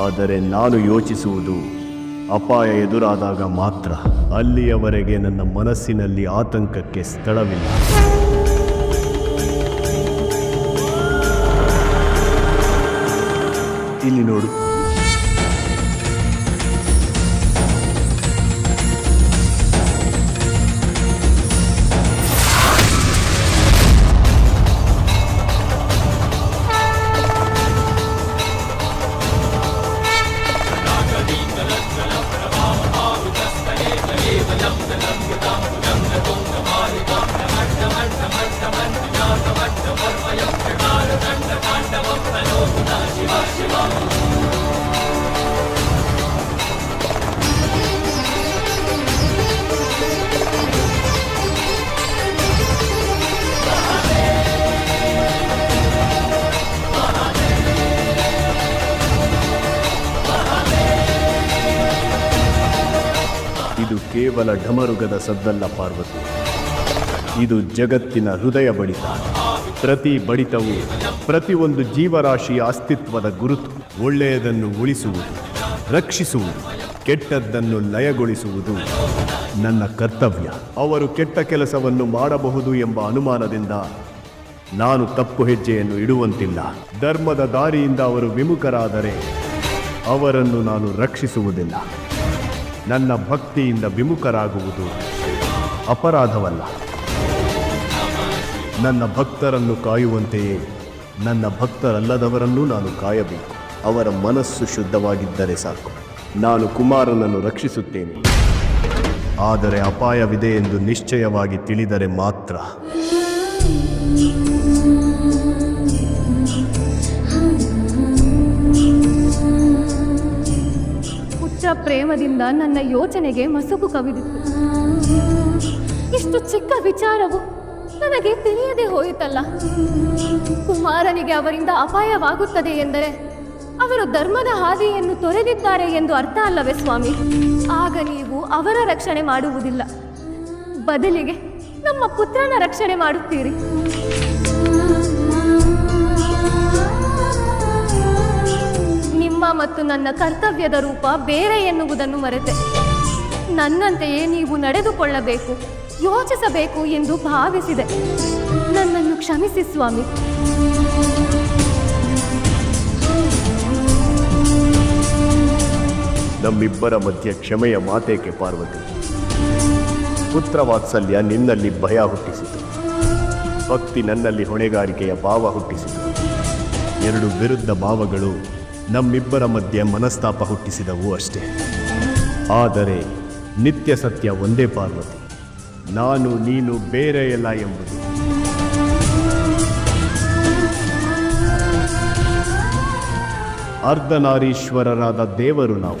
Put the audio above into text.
ಆದರೆ ನಾನು ಯೋಚಿಸುವುದು ಅಪಾಯ ಎದುರಾದಾಗ ಮಾತ್ರ ಅಲ್ಲಿಯವರೆಗೆ ನನ್ನ ಮನಸ್ಸಿನಲ್ಲಿ ಆತಂಕಕ್ಕೆ ಸ್ಥಳವಿಲ್ಲ. ಇಲ್ಲಿ ನೋಡು. Get up, get up. ಇದು ಕೇವಲ ಢಮರುಗದ ಸದ್ದಲ್ಲ, ಪಾರ್ವತಿ. ಇದು ಜಗತ್ತಿನ ಹೃದಯ ಬಡಿತ. ಪ್ರತಿ ಬಡಿತವು ಪ್ರತಿಯೊಂದು ಜೀವರಾಶಿಯ ಅಸ್ತಿತ್ವದ ಗುರುತು. ಒಳ್ಳೆಯದನ್ನು ಉಳಿಸುವುದು, ರಕ್ಷಿಸುವುದು, ಕೆಟ್ಟದ್ದನ್ನು ಲಯಗೊಳಿಸುವುದು ನನ್ನ ಕರ್ತವ್ಯ. ಅವರು ಕೆಟ್ಟ ಕೆಲಸವನ್ನು ಮಾಡಬಹುದು ಎಂಬ ಅನುಮಾನದಿಂದ ನಾನು ತಪ್ಪು ಹೆಜ್ಜೆಯನ್ನು ಇಡುವಂತಿಲ್ಲ. ಧರ್ಮದ ದಾರಿಯಿಂದ ಅವರು ವಿಮುಖರಾದರೆ ಅವರನ್ನು ನಾನು ರಕ್ಷಿಸುವುದಿಲ್ಲ. ನನ್ನ ಭಕ್ತಿಯಿಂದ ವಿಮುಖರಾಗುವುದು ಅಪರಾಧವಲ್ಲ. ನನ್ನ ಭಕ್ತರನ್ನು ಕಾಯುವಂತೆಯೇ ನನ್ನ ಭಕ್ತರಲ್ಲದವರನ್ನೂ ನಾನು ಕಾಯಬೇಕು. ಅವರ ಮನಸ್ಸು ಶುದ್ಧವಾಗಿದ್ದರೆ ಸಾಕು. ನಾನು ಕುಮಾರನನ್ನು ರಕ್ಷಿಸುತ್ತೇನೆ. ಆದರೆ ಅಪಾಯವಿದೆ ಎಂದು ನಿಶ್ಚಯವಾಗಿ ತಿಳಿದರೆ ಮಾತ್ರ. ಪ್ರೇಮದಿಂದ ನನ್ನ ಯೋಚನೆಗೆ ಮಸುಕು ಕವಿದಿತ್ತು. ಇಷ್ಟು ಚಿಕ್ಕ ವಿಚಾರವು ನನಗೆ ತಿಳಿಯದೆ ಹೋಯಿತಲ್ಲ. ಕುಮಾರನಿಗೆ ಅವರಿಂದ ಅಪಾಯವಾಗುತ್ತದೆ ಎಂದರೆ ಅವರು ಧರ್ಮದ ಹಾದಿಯನ್ನು ತೊರೆದಿದ್ದಾರೆ ಎಂದು ಅರ್ಥ ಅಲ್ಲವೇ ಸ್ವಾಮಿ? ಆಗ ನೀವು ಅವರ ರಕ್ಷಣೆ ಮಾಡುವುದಿಲ್ಲ. ಬದಲಿಗೆ ನಮ್ಮ ಪುತ್ರನ ರಕ್ಷಣೆ ಮಾಡುತ್ತೀರಿ. ನನ್ನ ಕರ್ತವ್ಯದ ರೂಪ ಬೇರೆ ಎನ್ನುವುದನ್ನು ಮರೆತೆ. ನನ್ನಂತೆಯೇ ನೀವು ನಡೆದುಕೊಳ್ಳಬೇಕು, ಯೋಚಿಸಬೇಕು ಎಂದು ಭಾವಿಸಿದೆ. ನನ್ನನ್ನು ಕ್ಷಮಿಸಿ ಸ್ವಾಮಿ. ನಮ್ಮಿಬ್ಬರ ಮಧ್ಯೆ ಕ್ಷಮೆಯ ಮಾತೇಕೆ ಪಾರ್ವತಿ? ಪುತ್ರ ವಾತ್ಸಲ್ಯ ನಿನ್ನಲ್ಲಿ ಭಯ ಹುಟ್ಟಿಸಿತು. ಭಕ್ತಿ ನನ್ನಲ್ಲಿ ಹೊಣೆಗಾರಿಕೆಯ ಭಾವ ಹುಟ್ಟಿಸಿತು. ಎರಡು ವಿರುದ್ಧ ಭಾವಗಳು ನಮ್ಮಿಬ್ಬರ ಮಧ್ಯೆ ಮನಸ್ತಾಪ ಹುಟ್ಟಿಸಿದವು ಅಷ್ಟೇ. ಆದರೆ ನಿತ್ಯ ಸತ್ಯ ಒಂದೇ ಪಾರ್ವತಿ. ನಾನು, ನೀನು ಬೇರೆ ಎಲ್ಲ ಎಂಬುದು. ಅರ್ಧನಾರೀಶ್ವರರಾದ ದೇವರು ನಾವು.